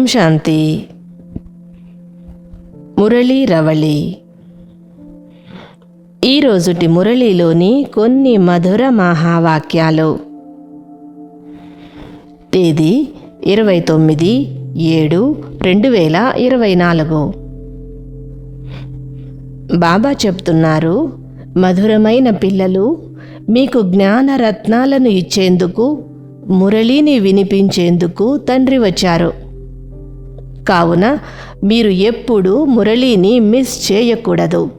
ఓం శాంతి. మురళీ రవళి. ఈరోజుటి మురళీలోని కొన్ని మధుర మహావాక్యాలు. తేదీ ఇరవై తొమ్మిది ఏడు రెండు వేల ఇరవై నాలుగు. బాబా చెప్తున్నారు మధురమైన పిల్లలు మీకు జ్ఞానరత్నాలను ఇచ్చేందుకు మురళిని వినిపించేందుకు తండ్రి వచ్చారు. కావున మీరు ఎప్పుడూ మురళిని మిస్ చేయకూడదు.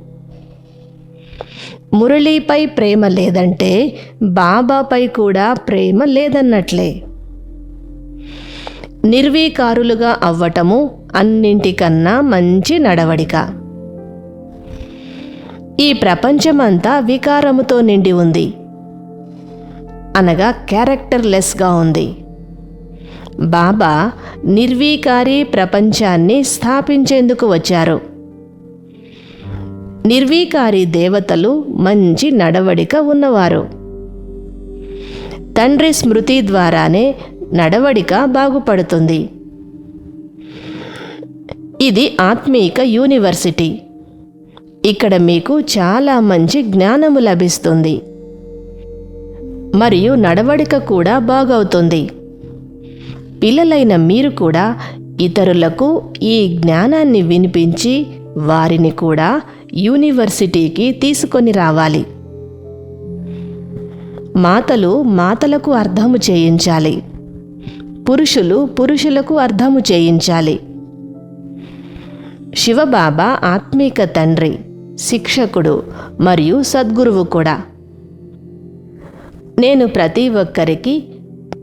మురళీపై ప్రేమ లేదంటే బాబాపై కూడా ప్రేమ లేదన్నట్లే. నిర్వీకారులుగా అవ్వటము అన్నింటికన్నా మంచి నడవడిక. ఈ ప్రపంచమంతా వికారముతో నిండి ఉంది. అనగా క్యారెక్టర్లెస్గా ఉంది. బాబా నిర్వీకారి ప్రపంచాన్ని స్థాపించేందుకు వచ్చారు. నిర్వీకారి దేవతలు మంచి నడవడిక ఉన్నవారు. తండ్రి స్మృతి ద్వారానే నడవడిక బాగుపడుతుంది. ఇది ఆత్మీక యూనివర్సిటీ. ఇక్కడ మీకు చాలా మంచి జ్ఞానము లభిస్తుంది. మరియు నడవడిక కూడా బాగవుతుంది. పిల్లలైన మీరు కూడా ఇతరులకు ఈ జ్ఞానాన్ని వినిపించి వారిని కూడా యూనివర్సిటీకి తీసుకొని రావాలి. మాతలు మాతలకు అర్థము చేయించాలి. పురుషులు పురుషులకు అర్థము చేయించాలి. శివబాబా ఆత్మీక తండ్రి శిక్షకుడు మరియు సద్గురువు కూడా. నేను ప్రతి ఒక్కరికి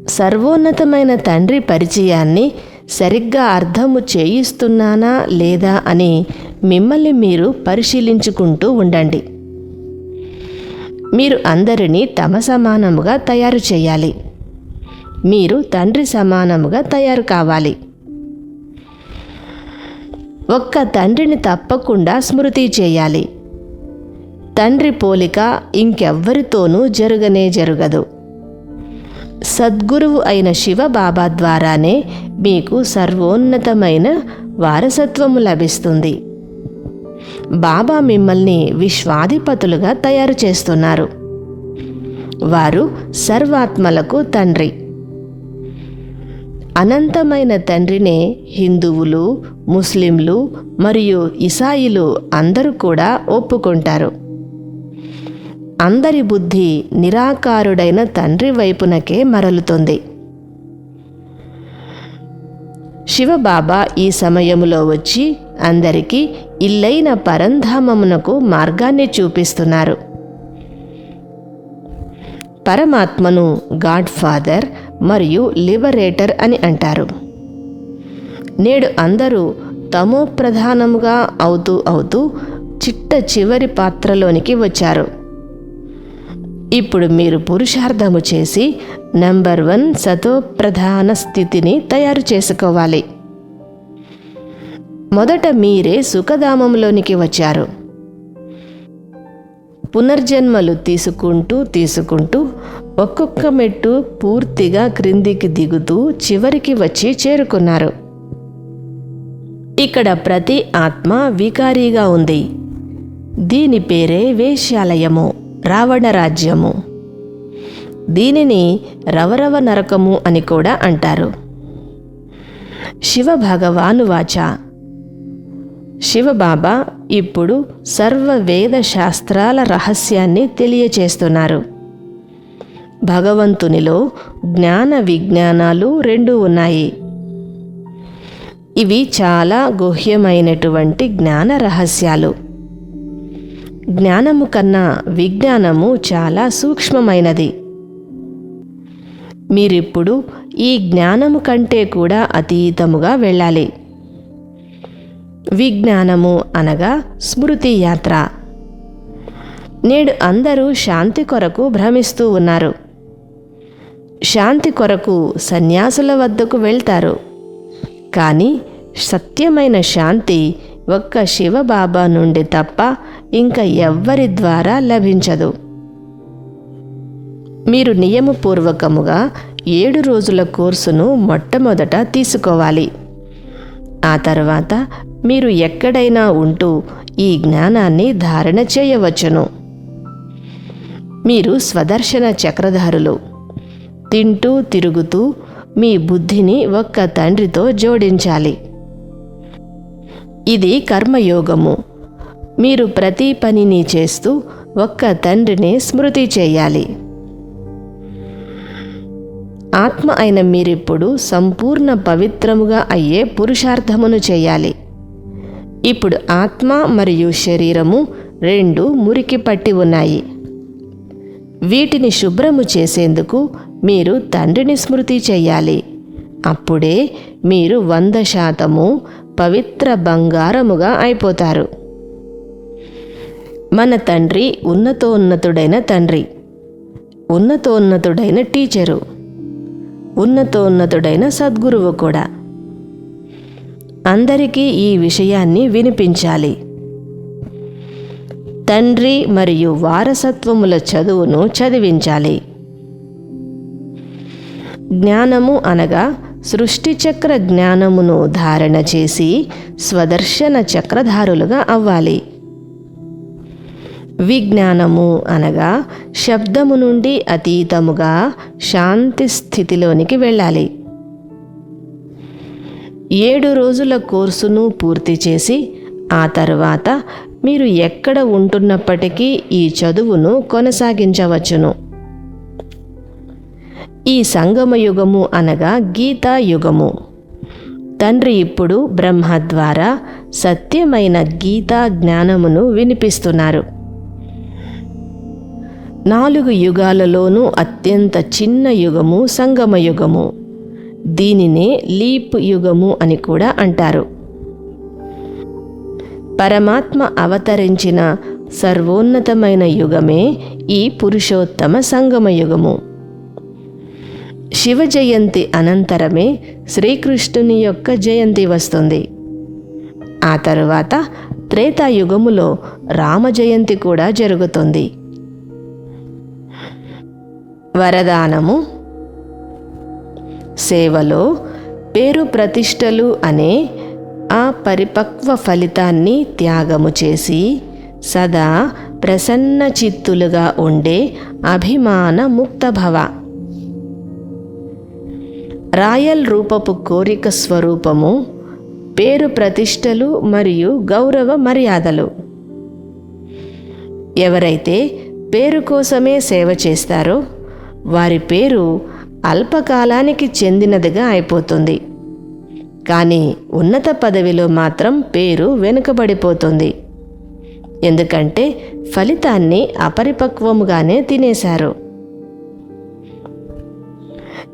సర్వోన్నతమైన తండ్రి పరిచయాన్ని సరిగ్గా అర్థము చేయిస్తున్నానా లేదా అని మిమ్మల్ని మీరు పరిశీలించుకుంటూ ఉండండి. మీరు అందరినీ తమ సమానముగా తయారు చేయాలి. మీరు తండ్రి సమానముగా తయారు కావాలి. ఒక్క తండ్రిని తప్పకుండా స్మృతి చేయాలి. తండ్రి పోలిక ఇంకెవ్వరితోనూ జరుగనే జరగదు. సద్గురువు అయిన శివ బాబా ద్వారానే మీకు సర్వోన్నతమైన వారసత్వము లభిస్తుంది. బాబా మిమ్మల్ని విశ్వాధిపతులుగా తయారు చేస్తున్నారు. వారు సర్వాత్మలకు తండ్రి. అనంతమైన తండ్రినే హిందువులు ముస్లింలు మరియు ఇసాయిలు అందరూ కూడా ఒప్పుకుంటారు. అందరి బుద్ధి నిరాకారుడైన తండ్రి వైపునకే మరలుతుంది. శివబాబా ఈ సమయములో వచ్చి అందరికీ ఇల్లైన పరంధామమునకు మార్గాన్ని చూపిస్తున్నారు. పరమాత్మను గాడ్ ఫాదర్ మరియు లిబరేటర్ అని అంటారు. నేడు అందరూ తమో ప్రధానముగా అవుతూ అవుతూ చిట్ట చివరి పాత్రలోనికి వచ్చారు. ఇప్పుడు మీరు పురుషార్థము చేసి నంబర్ వన్ సతోప్రధాన స్థితిని తయారు చేసుకోవాలి. మొదట మీరే సుఖధామంలోనికి వచ్చారు. పునర్జన్మలు తీసుకుంటూ తీసుకుంటూ ఒక్కొక్క మెట్టు పూర్తిగా క్రిందికి దిగుతూ చివరికి వచ్చి చేరుకున్నారు. ఇక్కడ ప్రతి ఆత్మ వికారీగా ఉంది. దీని పేరే వేశ్యాలయము. రావణ రాజ్యము. దీనిని రవరవ నరకము అని కూడా అంటారు. శివ భగవాను వాచ శివబాబా ఇప్పుడు సర్వ వేద శాస్త్రాల రహస్యాన్ని తెలియచేస్తున్నారు. భగవంతునిలో జ్ఞాన విజ్ఞానాలు రెండు ఉన్నాయి. ఇవి చాలా గుహ్యమైనటువంటి జ్ఞాన రహస్యాలు. జ్ఞానము కన్నా విజ్ఞానము చాలా సూక్ష్మమైనది. మీరిప్పుడు ఈ జ్ఞానము కంటే కూడా అతీతముగా వెళ్ళాలి. విజ్ఞానము అనగా స్మృతి యాత్ర. నేడు అందరూ శాంతి కొరకు భ్రమిస్తూ ఉన్నారు. శాంతి కొరకు సన్యాసుల వద్దకు వెళ్తారు. కానీ సత్యమైన శాంతి ఒక్క శివబాబా నుండి తప్ప ఇంకా ఎవ్వరి ద్వారా లభించదు. మీరు నియమపూర్వకముగా ఏడు రోజుల కోర్సును మొట్టమొదట తీసుకోవాలి. ఆ తర్వాత మీరు ఎక్కడైనా ఉంటూ ఈ జ్ఞానాన్ని ధారణ చేయవచ్చును. మీరు స్వదర్శన చక్రధారులు. తింటూ తిరుగుతూ మీ బుద్ధిని ఒక్క తండ్రితో జోడించాలి. ఇది కర్మయోగము. మీరు ప్రతి పనిని చేస్తూ ఒక్క తండ్రిని స్మృతి చేయాలి. ఆత్మ అయిన మీరిప్పుడు సంపూర్ణ పవిత్రముగా అయ్యే పురుషార్థమును చేయాలి. ఇప్పుడు ఆత్మ మరియు శరీరము రెండు మురికి పట్టి ఉన్నాయి. వీటిని శుభ్రము చేసేందుకు మీరు తండ్రిని స్మృతి చేయాలి. అప్పుడే మీరు వంద శాతము పవిత్ర బంగారముగా అయిపోతారు. మన తండ్రి ఉన్నతోన్నతుడైన తండ్రి ఉన్నతోన్నతుడైన టీచరు ఉన్నతోన్నతుడైన సద్గురువు కూడా. అందరికీ ఈ విషయాన్ని వినిపించాలి. తండ్రి మరియు వారసత్వముల చదువును చదివించాలి. జ్ఞానము అనగా సృష్టిచక్ర జ్ఞానమును ధారణ చేసి స్వదర్శన చక్రధారులుగా అవ్వాలి. విజ్ఞానము అనగా శబ్దము నుండి అతీతముగా శాంతి స్థితిలోనికి వెళ్ళాలి. ఏడు రోజుల కోర్సును పూర్తి చేసి ఆ తర్వాత మీరు ఎక్కడ ఉంటున్నప్పటికీ ఈ చదువును కొనసాగించవచ్చును. ఈ సంగమ యుగము అనగా గీతా యుగము తండ్రి ఇప్పుడు బ్రహ్మ ద్వారా సత్యమైన గీతా జ్ఞానమును వినిపిస్తున్నారు. నాలుగు యుగాలలోనూ అత్యంత చిన్న యుగము సంగమ యుగము. దీనినే లీప్ యుగము అని కూడా అంటారు. పరమాత్మ అవతరించిన సర్వోన్నతమైన యుగమే ఈ పురుషోత్తమ సంగమ యుగము. శివ జయంతి అనంతరమే శ్రీకృష్ణుని యొక్క జయంతి వస్తుంది. ఆ తరువాత త్రేతాయుగములో రామ జయంతి కూడా జరుగుతుంది. వరదానము. సేవలో పేరు ప్రతిష్టలు అనే ఆ పరిపక్వ ఫలితాన్ని త్యాగము చేసి సదా ప్రసన్న చిత్తులుగా ఉండే అభిమాన ముక్తభవ. రాయల్ రూపపు కోరిక స్వరూపము పేరు ప్రతిష్టలు మరియు గౌరవ మర్యాదలు. ఎవరైతే పేరు కోసమే సేవ చేస్తారో వారి పేరు అల్పకాలానికి చెందినదిగా అయిపోతుంది. కానీ ఉన్నత పదవిలో మాత్రం పేరు వెనుకబడిపోతుంది. ఎందుకంటే ఫలితాన్ని అపరిపక్వముగానే తినేశారు.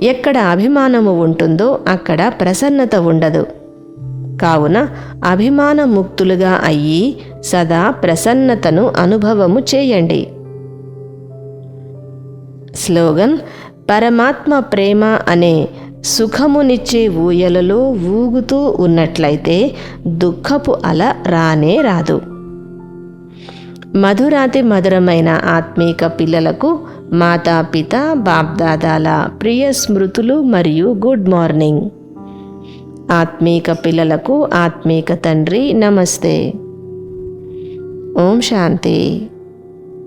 ఎక్కడ అభిమానము ఉంటుందో అక్కడ ప్రసన్నత ఉండదు. కావున అభిమానముక్తులుగా అయ్యి సదా ప్రసన్నతను అనుభవము చేయండి. స్లోగన్ పరమాత్మ ప్రేమ అనే సుఖమునిచ్చే ఊయలలో ఊగుతూ ఉన్నట్లయితే దుఃఖపు అల రానే రాదు. మధురాతి మధురమైన ఆత్మీక పిల్లలకు మాతాపిత బాప్దాదాల ప్రియ స్మృతులు మరియు గుడ్ మార్నింగ్. ఆత్మీక పిల్లలకు ఆత్మీక తండ్రి నమస్తే. ఓం శాంతి.